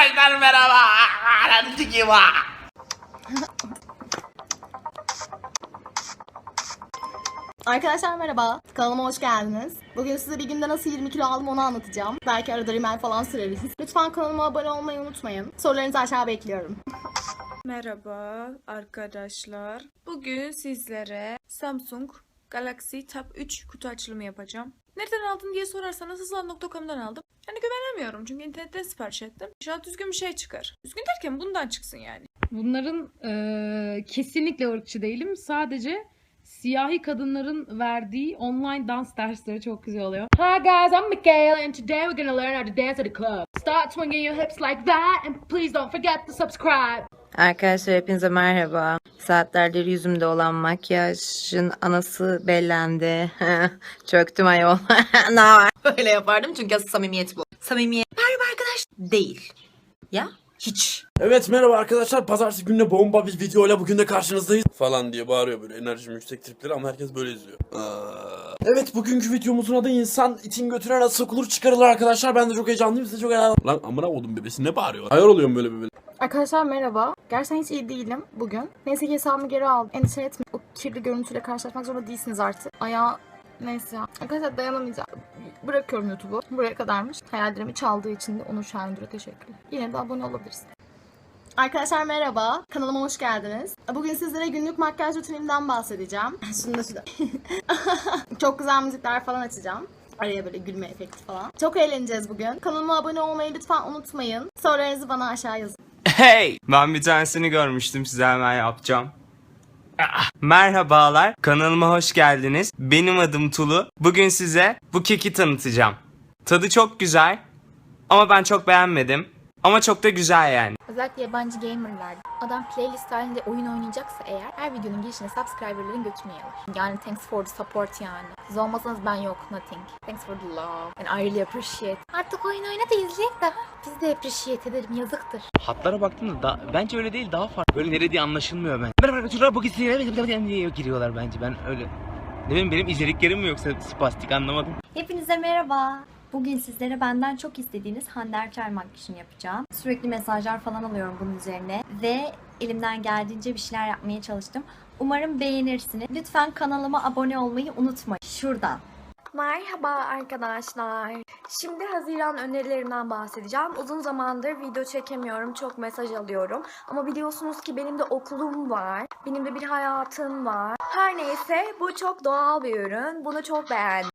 Arkadaşlar merhaba. Hadi gibi. Arkadaşlar merhaba. Kanalıma hoş geldiniz. Bugün size bir günde nasıl 20 kilo aldım onu anlatacağım. Belki arada rimel falan süreriz. Lütfen kanalıma abone olmayı unutmayın. Sorularınızı aşağı bekliyorum. Merhaba arkadaşlar. Bugün sizlere Samsung Galaxy Tab 3 kutu açılımı yapacağım. Nereden aldın diye sorarsanız hızlan.com'dan aldım. Yani güvenemiyorum çünkü internetten sipariş ettim. İnşallah düzgün bir şey çıkar. Düzgün derken bundan çıksın yani. Bunların eee, kesinlikle ırkçı değilim. Sadece siyahi kadınların verdiği online dans dersleri çok güzel oluyor. Hi guys, I'm Michaela and today we're gonna learn how to dance at a club. Start swinging your hips like that and please don't forget to subscribe. Arkadaşlar hepinize merhaba. Saatlerdir yüzümde olan makyajın anası bellendi. Çöktüm ayol. ne var? Böyle yapardım çünkü asıl samimiyet bu. Samimiyet merhaba arkadaş değil. Ya hiç. Evet merhaba arkadaşlar. Pazartesi gününe bomba bir videoyla bugün de karşınızdayız. Falan diye bağırıyor böyle enerjim yüksek tripleri ama herkes böyle izliyor. Aa. Evet bugünkü videomuzun adı insan itin götüne nasıl sokulur çıkarılır arkadaşlar. Ben de çok heyecanlıyım size çok heyecanlıyım. Lan amına oğlum bebesi ne bağırıyor? Hayal oluyorum böyle bebe. Arkadaşlar merhaba. Gerçekten hiç iyi değilim bugün. Neyse ki hesabımı geri aldım. Endişe etmeyin. O kirli görüntüyle karşılaşmak zorunda değilsiniz artık. Ayağı Neyse ya. Arkadaşlar dayanamayacağım. Bırakıyorum YouTube'u. Buraya kadarmış. Hayallerimi çaldığı için de Onur Şahindur'a teşekkürler. Yine de abone olabilirsiniz. Arkadaşlar merhaba. Kanalıma hoş geldiniz. Bugün sizlere günlük makyaj rutinimden bahsedeceğim. Şunu da şurada. Çok güzel müzikler falan açacağım. Araya böyle gülme efekti falan. Çok eğleneceğiz bugün. Kanalıma abone olmayı lütfen unutmayın. Sorularınızı bana aşağı yazın. Hey! Ben bir tanesini görmüştüm size hemen yapacağım. Merhabalar, kanalıma hoş geldiniz. Benim adım Tulu. Bugün size bu keki tanıtacağım. Tadı çok güzel ama ben çok beğenmedim. Ama çok da güzel yani. Özellikle yabancı gamerlar. Adam playlist halinde oyun oynayacaksa eğer her videonun girişine subscriberların götünü yalar. Yani thanks for the support yani. Siz olmasanız ben yok nothing. Thanks for the love. And I really appreciate. Artık oyun oyna da izleyek de. Biz de appreciate ederim yazıktır. Hatlara baktığımda da, bence öyle değil daha farklı. Böyle nereye diye anlaşılmıyor ben. Merhaba arkadaşlar bugün size diye giriyorlar bence ben öyle. Ne bileyim benim izlediklerim mi yoksa spastik anlamadım. Hepinize merhaba. Bugün sizlere benden çok istediğiniz Hande Erçel makyajını yapacağım. Sürekli mesajlar falan alıyorum bunun üzerine ve elimden geldiğince bir şeyler yapmaya çalıştım. Umarım beğenirsiniz. Lütfen kanalıma abone olmayı unutmayın. Şuradan. Merhaba arkadaşlar. Şimdi Haziran önerilerimden bahsedeceğim. Uzun zamandır video çekemiyorum. Çok mesaj alıyorum. Ama biliyorsunuz ki benim de okulum var. Benim de bir hayatım var. Her neyse bu çok doğal bir ürün. Bunu çok beğendim.